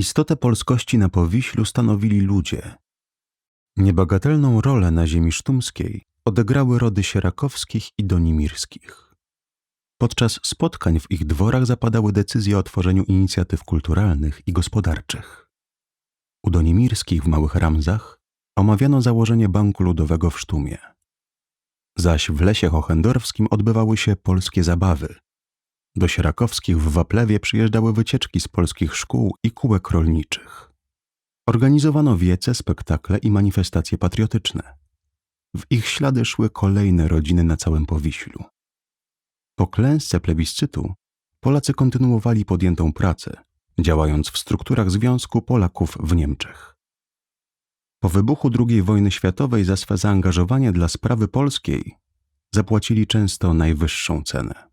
Istotę polskości na Powiślu stanowili ludzie. Niebagatelną rolę na ziemi sztumskiej odegrały rody sierakowskich i donimirskich. Podczas spotkań w ich dworach zapadały decyzje o tworzeniu inicjatyw kulturalnych i gospodarczych. U donimirskich w Małych Ramzach omawiano założenie Banku Ludowego w Sztumie. Zaś w Lesie Hohendorfskim odbywały się polskie zabawy. Do Sierakowskich w Waplewie przyjeżdżały wycieczki z polskich szkół i kółek rolniczych. Organizowano wiece, spektakle i manifestacje patriotyczne. W ich ślady szły kolejne rodziny na całym Powiślu. Po klęsce plebiscytu Polacy kontynuowali podjętą pracę, działając w strukturach Związku Polaków w Niemczech. Po wybuchu II wojny światowej za swe zaangażowanie dla sprawy polskiej zapłacili często najwyższą cenę.